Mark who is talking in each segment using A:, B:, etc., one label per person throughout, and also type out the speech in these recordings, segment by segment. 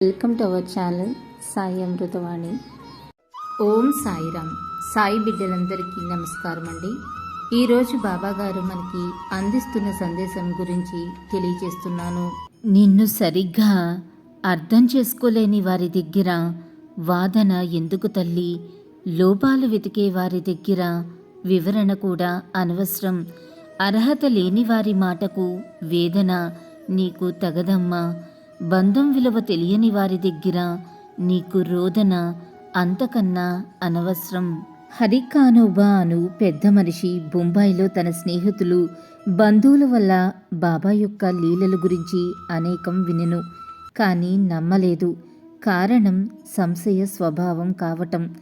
A: Welcome to our channel Sai Amritavani ఓం సాయిరామ్. సాయి బిడ్డలందరికీ నమస్కారం అండి. ఈరోజు బాబాగారు మనకి అందిస్తున్న సందేశం గురించి తెలియజేస్తున్నాను.
B: నిన్ను సరిగ్గా అర్థం చేసుకోలేని వారి దగ్గర వాదన ఎందుకు తల్లి? లోపాలు వెతికే వారి దగ్గర వివరణ కూడా అనవసరం. అర్హత లేని వారి మాటకు వేదన నీకు తగదమ్మా. బంధం విలువ తెలియని వారి దగ్గర నీకు రోదన అంతకన్నా అనవసరం. హరికానోబా అను పెద్ద మనిషి బొంబాయిలో తన స్నేహితులు బంధువుల వల్ల బాబా యొక్క లీలల గురించి అనేకం వినెను కానీ నమ్మలేదు. కారణం సంశయ స్వభావం కావటం.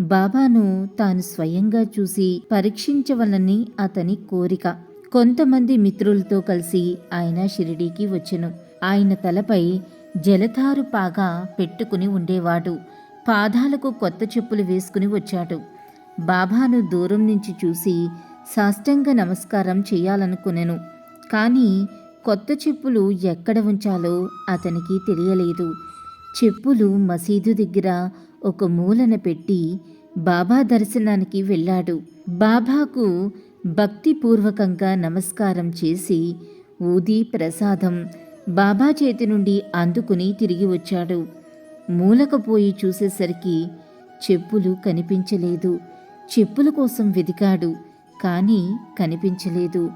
B: బాబాను తాను స్వయంగా చూసి పరీక్షించవలని అతని కోరిక. కొంతమంది మిత్రులతో కలిసి ఆయన షిరిడీకి వచ్చెను. ఆయన తలపై జలధారు పాగా పెట్టుకుని ఉండేవాడు. పాదాలకు కొత్త చెప్పులు వేసుకుని వచ్చాడు. బాబాను దూరం నుంచి చూసి సాష్టంగ నమస్కారం చేయాలనుకునెను. కానీ కొత్త చెప్పులు ఎక్కడ ఉంచాలో అతనికి తెలియలేదు. చెప్పులు మసీదు దగ్గర ఒక మూలన పెట్టి బాబా దర్శనానికి వెళ్ళాడు. బాబాకు భక్తిపూర్వకంగా నమస్కారం చేసి ఊది ప్రసాదం బాబా చేతి నుండి అందుకుని తిరిగి వచ్చాడు. మూలకపోయి చూసేసరికి చెప్పులు కనిపించలేదు. చెప్పుల కోసం వెతికాడు కానీ కనిపించలేదు.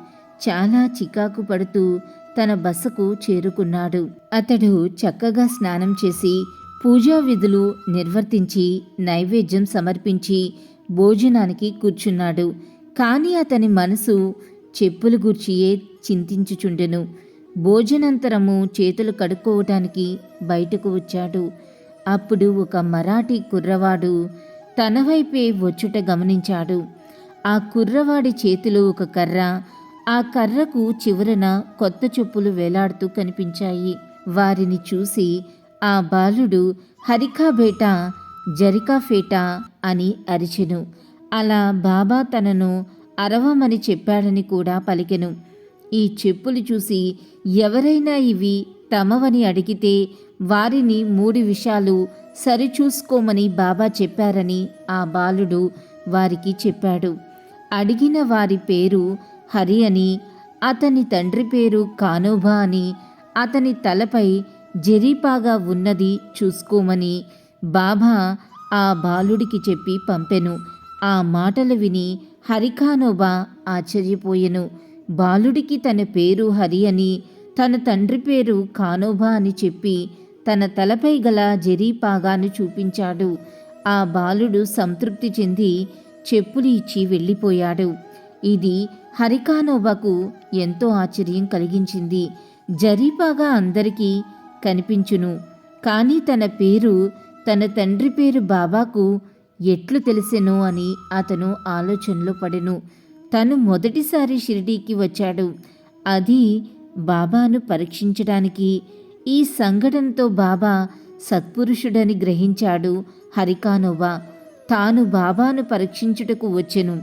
B: చాలా చికాకు పడుతూ తన బసకు చేరుకున్నాడు. అతడు చక్కగా స్నానం చేసి పూజా విధులు నిర్వర్తించి నైవేద్యం సమర్పించి భోజనానికి కూర్చున్నాడు. కానీ అతని మనసు చెప్పులు గూర్చియే చింతించుచుండెను. భోజనంతరము చేతులు కడుక్కోవటానికి బయటకు వచ్చాడు. అప్పుడు ఒక మరాఠీ కుర్రవాడు తన వైపే వచ్చుట గమనించాడు. ఆ కుర్రవాడి చేతిలో ఒక కర్ర ఆ కర్రకు చివరన కొత్త చెప్పులు వేలాడుతూ కనిపించాయి. వారిని చూసి ఆ బాలుడు హరికాబేట జరికాఫేట అని అరిచెను. అలా బాబా తనను అరవమని చెప్పాడని కూడా పలికెను. ఈ చెప్పులు చూసి ఎవరైనా ఇవి తమవని అడిగితే వారిని మూడు విషయాలు సరిచూసుకోమని బాబా చెప్పారని ఆ బాలుడు వారికి చెప్పాడు. అడిగిన వారి పేరు హరి అని అతని తండ్రి పేరు కానోబా అని అతని తలపై జరీపాగా ఉన్నది చూసుకోమని బాబా ఆ బాలుడికి చెప్పి పంపెను. ఆ మాటలు విని హరికానోబా ఆశ్చర్యపోయెను. బాలుడికి తన పేరు హరి అని తన తండ్రి పేరు కానోబా అని చెప్పి తన తలపై గల జరీపాగాను చూపించాడు. ఆ బాలుడు సంతృప్తి చెంది చెప్పులు ఇచ్చి వెళ్ళిపోయాడు. ఇది హరికానోబాకు ఎంతో ఆశ్చర్యం కలిగించింది. జరీపాగా అందరికీ కనిపించును. కానీ తన పేరు తన తండ్రి పేరు బాబాకు ఎట్లు తెలిసెనో అని అతను ఆలోచనలో పడెను. తను మొదటిసారి షిరిడీకి వచ్చాడు. అది బాబాను పరీక్షించడానికి ఈ సంఘటనతో బాబా సత్పురుషుడని గ్రహించాడు హరికానోవా. తాను బాబాను పరీక్షించుటకు వచ్చెను.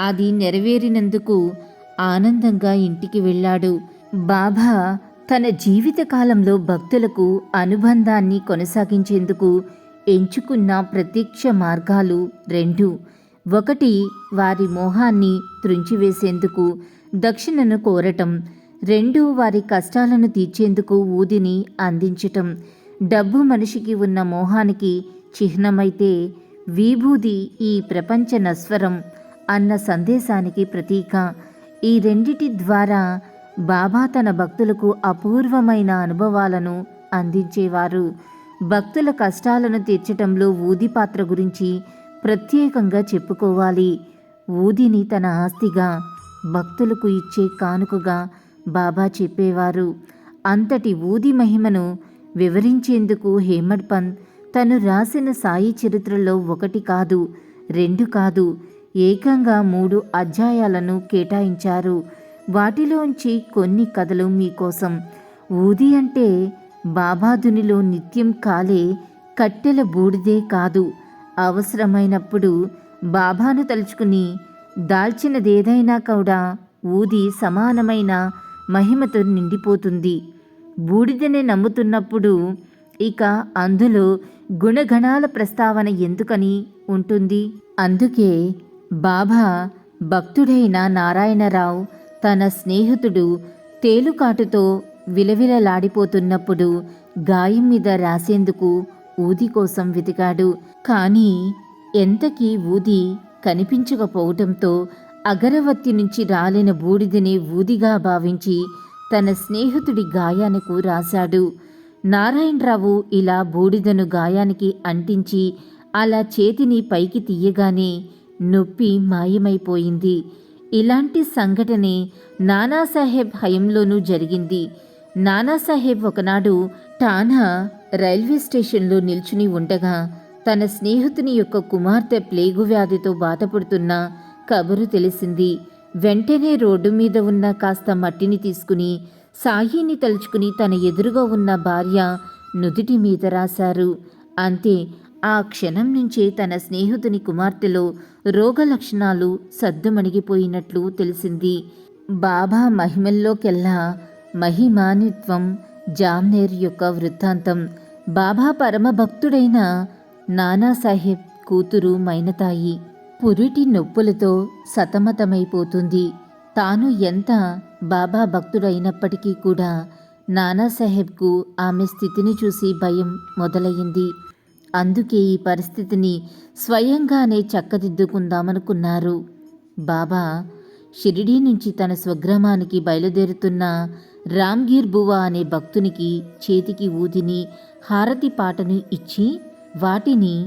B: అది నెరవేరినందుకు ఆనందంగా ఇంటికి వెళ్ళాడు. బాబా తన జీవితకాలంలో భక్తులకు అనుబంధాన్ని కొనసాగించేందుకు ఎంచుకున్న ప్రత్యక్ష మార్గాలు రెండు. ఒకటి వారి మోహాన్ని త్రుంచివేసేందుకు దక్షిణను కోరటం రెండు వారి కష్టాలను తీర్చేందుకు ఊదిని అందించటం. డబ్బు మనిషికి ఉన్న మోహానికి చిహ్నమైతే విభూది ఈ ప్రపంచ నస్వరం అన్న సందేశానికి ప్రతీక. ఈ రెండిటి ద్వారా బాబా తన భక్తులకు అపూర్వమైన అనుభవాలను అందించేవారు. భక్తుల కష్టాలను తీర్చటంలో ఊది పాత్ర గురించి ప్రత్యేకంగా చెప్పుకోవాలి. ఊదిని తన ఆస్తిగా భక్తులకు ఇచ్చే కానుకగా బాబా చెప్పేవారు. అంతటి ఊది మహిమను వివరించేందుకు హేమడ్ పంత్ తను రాసిన సాయి చరిత్రలో ఒకటి కాదు రెండు కాదు ఏకంగా మూడు అధ్యాయాలను కేటాయించారు. వాటిలోంచి కొన్ని కథలు మీకోసం ఊది అంటే బాబాదునిలో నిత్యం కాలే కట్టెల బూడిదే కాదు. అవసరమైనప్పుడు బాబాను తలుచుకుని దాల్చినదేదైనా కూడా ఊది సమానమైన మహిమతో నిండిపోతుంది. బూడిదనే నమ్ముతున్నప్పుడు ఇక అందులో గుణగణాల ప్రస్తావన ఎందుకని ఉంటుంది? అందుకే బాబా భక్తుడైన నారాయణరావు తన స్నేహితుడు తేలుకాటుతో విలవిలలాడిపోతున్నప్పుడు గాయం మీద రాసేందుకు ఊది కోసం వెతికాడు. కానీ ఎంతకీ ఊది కనిపించకపోవటంతో అగరవత్తి నుంచి రాలిన బూడిదని ఊదిగా భావించి తన స్నేహితుడి గాయానికి రాశాడు. నారాయణరావు ఇలా బూడిదను గాయానికి అంటించి అలా చేతిని పైకి తీయగానే నొప్పి మాయమైపోయింది. ఇలాంటి సంఘటనే నానాసాహెబ్ హయంలోనూ జరిగింది. నానాసాహెబ్ ఒకనాడు టానా రైల్వే స్టేషన్లో నిల్చుని ఉండగా తన స్నేహితుని యొక్క కుమార్తె ప్లేగు వ్యాధితో బాధపడుతున్న కబురు తెలిసింది. వెంటనే రోడ్డు మీద ఉన్న కాస్త మట్టిని తీసుకుని సాయిని తలుచుకుని తన ఎదురుగా ఉన్న భార్య నుదుటి మీద రాశారు. అంతే ఆ క్షణం నుంచే తన స్నేహితుని కుమార్తెలో రోగ లక్షణాలు సద్దుమణిగిపోయినట్లు తెలిసింది. బాబా మహిమల్లోకెల్లా మహిమానిత్వం జామ్నేర్ యొక్క వృత్తాంతం బాబా పరమభక్తుడైన నానాసాహెబ్ కూతురు మైనతాయి పురిటి నొప్పులతో సతమతమైపోతుంది. తాను ఎంత బాబా భక్తుడైనప్పటికీ కూడా నానాసాహెబ్కు ఆమె స్థితిని చూసి భయం మొదలయ్యింది అందుకే ఈ పరిస్థితిని స్వయంగానే చక్కదిద్దుకుందామనుకున్నారు. బాబా షిరిడీ నుంచి తన స్వగ్రామానికి బయలుదేరుతున్న రామ్గీర్ బువా అనే భక్తునికి చేతికి ఊదిని హారతి పాటను ఇచ్చి వాటిని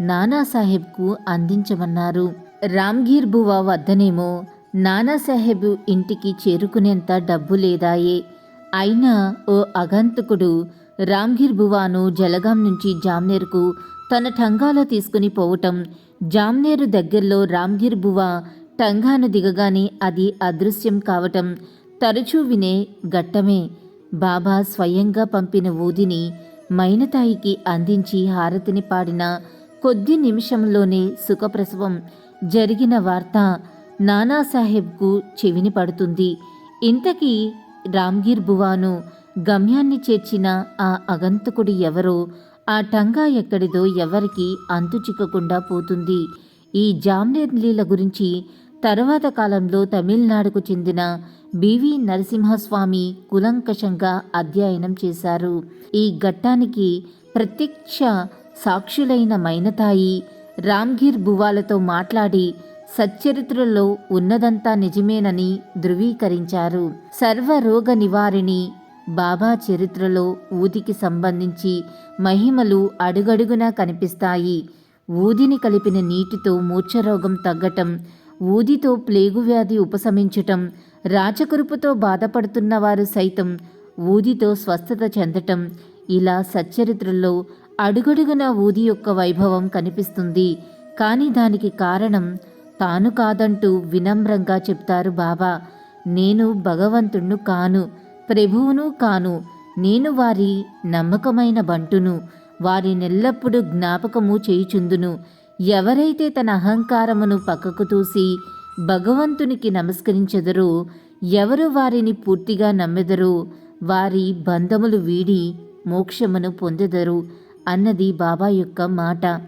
B: నానాసాహెబ్కు అందించమన్నారు. రామ్గీర్ బువా వద్దనేమో నానాసాహెబ్ ఇంటికి చేరుకునేంత డబ్బు లేదాయే. అయినా ఓ అగంతకుడు రామ్గీర్ బువాను జలగాం నుంచి జామ్నేర్కు తన టంగాలో తీసుకుని పోవటం జామ్నేరు దగ్గరలో రామ్గీర్ బువా టంగాను దిగగానే అది అదృశ్యం కావటం తరచూ వినే ఘట్టమే. బాబా స్వయంగా పంపిన ఊదిని మైనతాయికి అందించి హారతిని పాడిన కొద్ది నిమిషంలోనే సుఖప్రసవం జరిగిన వార్త నానాసాహెబ్కు చెవిని పడుతుంది. ఇంతకీ రామ్గీర్ బువాను గమ్యాన్ని చేర్చిన ఆ అగంతకుడు ఎవరో ఆ టంగా ఎక్కడిదో ఎవరికి అంతు చిక్కకుండా పోతుంది. ఈ జామ్నేర్ లీల గురించి తర్వాత కాలంలో తమిళనాడుకు చెందిన బివి నరసింహస్వామి కులంకషంగా అధ్యయనం చేశారు. ఈ ఘట్టానికి ప్రత్యక్ష సాక్షులైన మైనతాయి రామ్గిర్ బువాలతో మాట్లాడి సచ్చరిత్రలో ఉన్నదంతా నిజమేనని ధృవీకరించారు. సర్వరోగ నివారిణి బాబా చరిత్రలో ఊదికి సంబంధించి మహిమలు అడుగడుగునా కనిపిస్తాయి. ఊదిని కలిపిన నీటితో మూర్ఛరోగం తగ్గటం ఊదితో ప్లేగు వ్యాధి ఉపశమించటం రాచకురుపుతో బాధపడుతున్న వారు సైతం ఊదితో స్వస్థత చెందటం ఇలా సచ్చరిత్రల్లో అడుగడుగున ఊది యొక్క వైభవం కనిపిస్తుంది. కానీ దానికి కారణం తాను కాదంటూ వినమ్రంగా చెప్తారు బాబా. నేను భగవంతుణ్ణు కాను ప్రభువును కాను నేను వారి నమ్మకమైన బంటును వారినెల్లప్పుడూ జ్ఞాపకము చేయుచుందును. ఎవరైతే తన అహంకారమును పక్కకు తూసి భగవంతునికి నమస్కరించెదరో ఎవరు వారిని పూర్తిగా నమ్మెదరో వారి బంధములు వీడి మోక్షమును పొందెదరు అన్నది బాబా యొక్క మాట.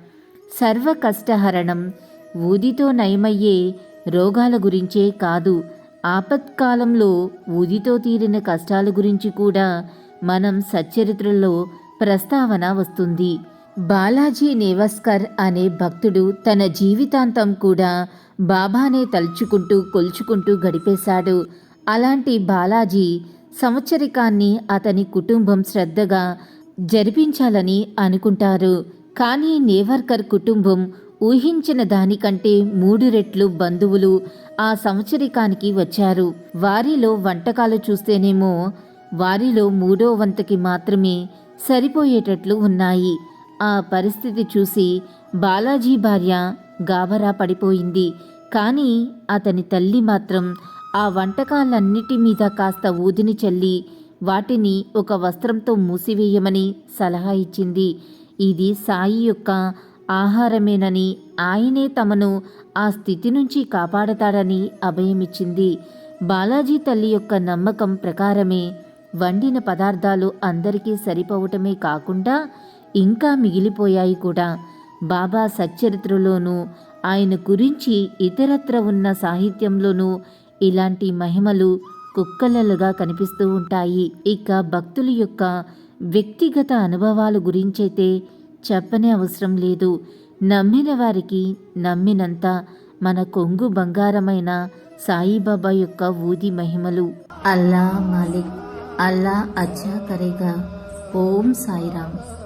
B: సర్వ కష్టహరణం ఊదితో నయమయ్యే రోగాల గురించే కాదు ఆపత్కాలంలో ఊదితో తీరిన కష్టాల గురించి కూడా మనం సచ్చరిత్రలో ప్రస్తావన వస్తుంది. బాలాజీ నేవస్కర్ అనే భక్తుడు తన జీవితాంతం కూడా బాబానే తలుచుకుంటూ కొలుచుకుంటూ గడిపేశాడు. అలాంటి బాలాజీ సంవత్సరికాన్ని అతని కుటుంబం శ్రద్ధగా జరిపించాలని అనుకుంటారు. కానీ నేవర్కర్ కుటుంబం ఊహించిన దానికంటే మూడు రెట్లు బంధువులు ఆ సంవత్సరికానికి వచ్చారు. వారిలో వంటకాలు చూస్తేనేమో వారిలో మూడో వంతకి మాత్రమే సరిపోయేటట్లు ఉన్నాయి. ఆ పరిస్థితి చూసి బాలాజీ భార్య గాబరా పడిపోయింది. కానీ అతని తల్లి మాత్రం ఆ వంటకాలన్నిటి మీద కాస్త ఊదిని చల్లి వాటిని ఒక వస్త్రంతో మూసివేయమని సలహా ఇచ్చింది. ఇది సాయి యొక్క ఆహారమేనని ఆయనే తమను ఆ స్థితి నుంచి కాపాడతాడని అభయమిచ్చింది. బాలాజీ తల్లి యొక్క నమ్మకం ప్రకారమే వండిన పదార్థాలు అందరికీ సరిపోవటమే కాకుండా ఇంకా మిగిలిపోయాయి కూడా. బాబా సచ్చరిత్రలోనూ ఆయన గురించి ఇతరత్ర ఉన్న సాహిత్యంలోనూ ఇలాంటి మహిమలు కుక్కలలుగా కనిపిస్తూ ఉంటాయి. ఇక భక్తుల యొక్క వ్యక్తిగత అనుభవాల గురించైతే చెప్పనే అవసరం లేదు. నమ్మిన వారికి నమ్మినంత మన కొంగు బంగారమైన సాయిబాబా యొక్క ఊది మహిమలు.
A: అల్లా మాలిక్ అల్లా అచ్చా కరేగా. ఓం సాయిరామ్.